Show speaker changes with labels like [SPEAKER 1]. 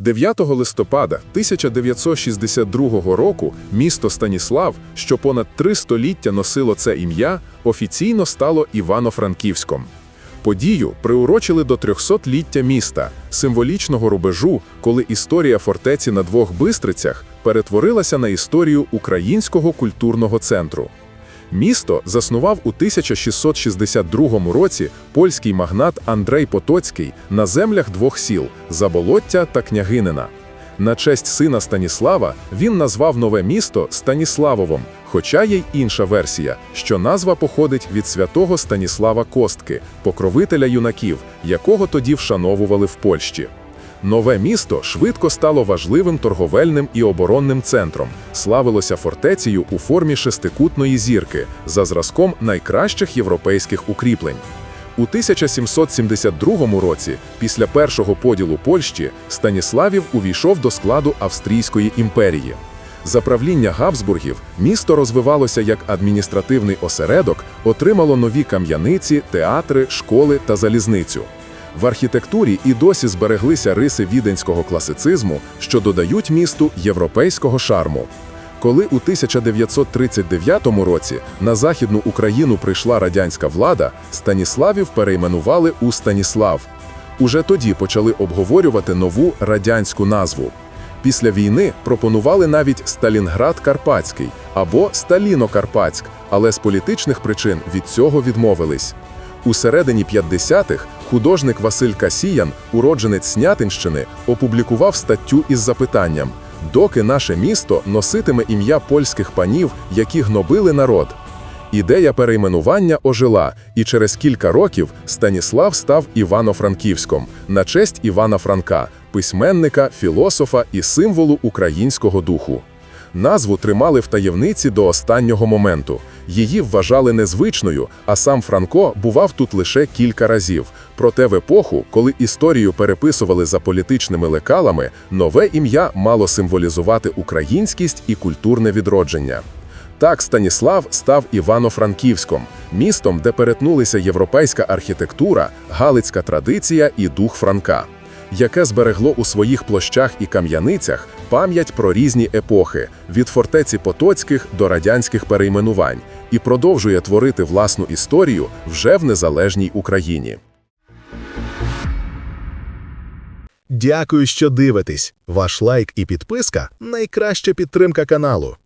[SPEAKER 1] 9 листопада 1962 року місто Станіслав, що понад три століття носило це ім'я, офіційно стало Івано-Франківськом. Подію приурочили до 300-ліття міста, символічного рубежу, коли історія фортеці на двох бистрицях перетворилася на історію українського культурного центру. Місто заснував у 1662 році польський магнат Андрей Потоцький на землях двох сіл Заболоття та Княгинина. На честь сина Станіслава він назвав нове місто Станіславовом, хоча є й інша версія, що назва походить від святого Станіслава Костки, покровителя юнаків, якого тоді вшановували в Польщі. Нове місто швидко стало важливим торговельним і оборонним центром, славилося фортецею у формі шестикутної зірки за зразком найкращих європейських укріплень. У 1772 році, після першого поділу Польщі, Станіславів увійшов до складу Австрійської імперії. За правління Габсбургів місто розвивалося як адміністративний осередок, отримало нові кам'яниці, театри, школи та залізницю. В архітектурі і досі збереглися риси віденського класицизму, що додають місту європейського шарму. Коли у 1939 році на Західну Україну прийшла радянська влада, Станіславів перейменували у Станіслав. Уже тоді почали обговорювати нову радянську назву. Після війни пропонували навіть Сталінград Карпатський або Сталіно-Карпатськ, але з політичних причин від цього відмовились. У середині 50-х художник Василь Касіян, уродженець Снятинщини, опублікував статтю із запитанням: доки наше місто носитиме ім'я польських панів, які гнобили народ. Ідея перейменування ожила, і через кілька років Станіслав став Івано-Франківськом на честь Івана Франка, письменника, філософа і символу українського духу. Назву тримали в таємниці до останнього моменту. Її вважали незвичною, а сам Франко бував тут лише кілька разів. Проте в епоху, коли історію переписували за політичними лекалами, нове ім'я мало символізувати українськість і культурне відродження. Так Станіслав став Івано-Франківськом, містом, де перетнулися європейська архітектура, галицька традиція і дух Франка, яке зберегло у своїх площах і кам'яницях пам'ять про різні епохи від фортеці Потоцьких до радянських перейменувань і продовжує творити власну історію вже в незалежній Україні.
[SPEAKER 2] Дякую, що дивитесь. Ваш лайк і підписка найкраща підтримка каналу.